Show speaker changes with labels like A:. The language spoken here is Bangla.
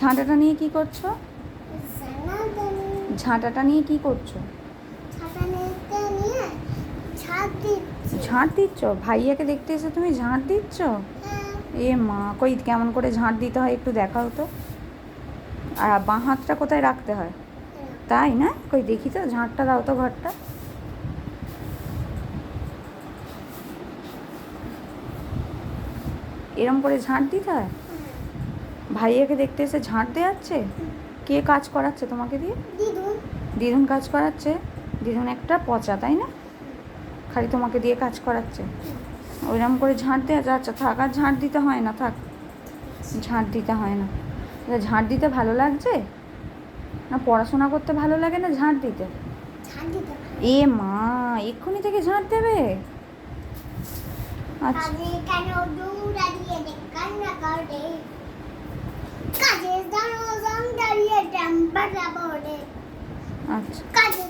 A: ঝাঁটাটা নিয়ে কি করছ? ঝাঁটাটা নিয়ে কি করছ? ঝাঁট দিচ্ছ। ভাইয়াকে দেখতে এসে তুমি ঝাঁট দিচ্ছ?
B: হ্যাঁ।
A: এ মা কই কেমন করে ঝাঁট দিতে হয় একটু দেখাও তো। আর বাঁ হাতটা কোথায় রাখতে হয়। তাই না? কই দেখি তো ঝাঁটটা দাও তো ঘরটা। এরম করে ঝাঁট দিতে হয়? ভাইয়াকে দেখতে এসে ঝাঁট দেওয়াচ্ছে? কে কাজ করাচ্ছে তোমাকে দিয়ে?
B: দিদুন।
A: কাজ করাচ্ছে? দিদুন একটা পচা তাই না? খালি তোমাকে দিয়ে কাজ করাচ্ছে। ওইরকম করে ঝাঁট দেওয়া যাচ্ছে থাক আর ঝাঁট দিতে হয় না থাক। ঝাঁট দিতে হয় না। ঝাঁট দিতে ভালো লাগছে? না পড়াশোনা করতে ভালো লাগে না ঝাঁট দিতে। এ মা এক্ষুনি থেকে ঝাঁট দেবে? আচ্ছা। আচ্ছা
B: কাজে